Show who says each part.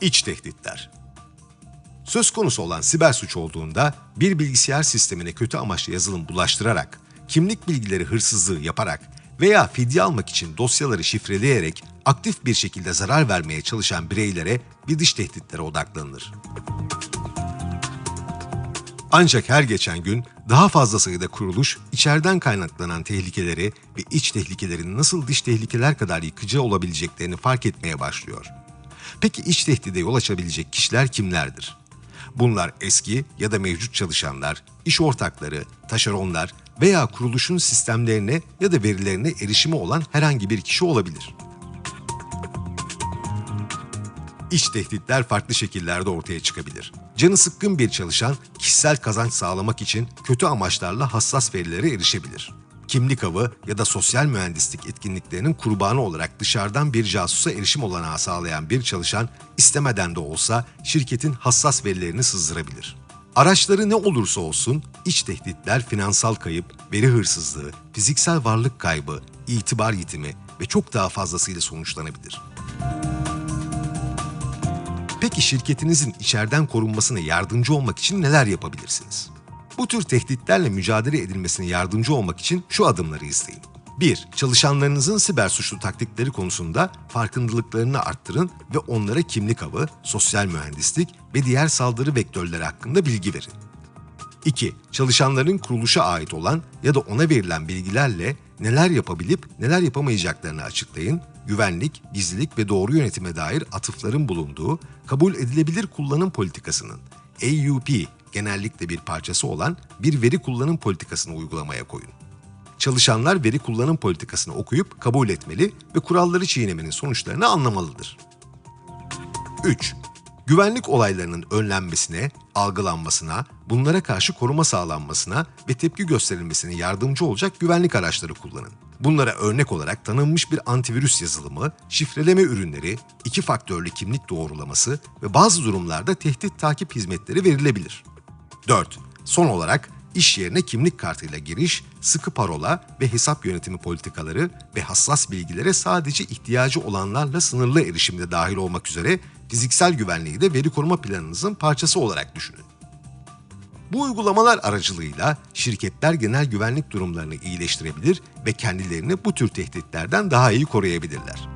Speaker 1: İç tehditler. Söz konusu olan siber suç olduğunda bir bilgisayar sistemine kötü amaçlı yazılım bulaştırarak, kimlik bilgileri hırsızlığı yaparak veya fidye almak için dosyaları şifreleyerek aktif bir şekilde zarar vermeye çalışan bireylere bir dış tehditlere odaklanılır. Ancak her geçen gün daha fazla sayıda kuruluş içeriden kaynaklanan tehlikeleri ve iç tehlikelerin nasıl dış tehlikeler kadar yıkıcı olabileceklerini fark etmeye başlıyor. Peki iç tehdide yol açabilecek kişiler kimlerdir? Bunlar eski ya da mevcut çalışanlar, iş ortakları, taşeronlar veya kuruluşun sistemlerine ya da verilerine erişimi olan herhangi bir kişi olabilir. İç tehditler farklı şekillerde ortaya çıkabilir. Canı sıkkın bir çalışan kişisel kazanç sağlamak için kötü amaçlarla hassas verilere erişebilir. Kimlik avı ya da sosyal mühendislik etkinliklerinin kurbanı olarak dışarıdan bir casusa erişim olanağı sağlayan bir çalışan istemeden de olsa şirketin hassas verilerini sızdırabilir. Araçları ne olursa olsun iç tehditler finansal kayıp, veri hırsızlığı, fiziksel varlık kaybı, itibar yitimi ve çok daha fazlasıyla sonuçlanabilir. Peki şirketinizin içeriden korunmasına yardımcı olmak için neler yapabilirsiniz? Bu tür tehditlerle mücadele edilmesine yardımcı olmak için şu adımları izleyin. 1. Çalışanlarınızın siber suçlu taktikleri konusunda farkındalıklarını arttırın ve onlara kimlik avı, sosyal mühendislik ve diğer saldırı vektörleri hakkında bilgi verin. 2. Çalışanların kuruluşa ait olan ya da ona verilen bilgilerle neler yapabilip neler yapamayacaklarını açıklayın, güvenlik, gizlilik ve doğru yönetime dair atıfların bulunduğu kabul edilebilir kullanım politikasının AUP genellikle bir parçası olan bir veri kullanım politikasını uygulamaya koyun. Çalışanlar veri kullanım politikasını okuyup kabul etmeli ve kuralları çiğnemenin sonuçlarını anlamalıdır. 3. Güvenlik olaylarının önlenmesine, algılanmasına, bunlara karşı koruma sağlanmasına ve tepki gösterilmesine yardımcı olacak güvenlik araçları kullanın. Bunlara örnek olarak tanınmış bir antivirüs yazılımı, şifreleme ürünleri, iki faktörlü kimlik doğrulaması ve bazı durumlarda tehdit takip hizmetleri verilebilir. 4. Son olarak iş yerine kimlik kartıyla giriş, sıkı parola ve hesap yönetimi politikaları ve hassas bilgilere sadece ihtiyacı olanlarla sınırlı erişimde dahil olmak üzere fiziksel güvenliği de veri koruma planınızın parçası olarak düşünün. Bu uygulamalar aracılığıyla şirketler genel güvenlik durumlarını iyileştirebilir ve kendilerini bu tür tehditlerden daha iyi koruyabilirler.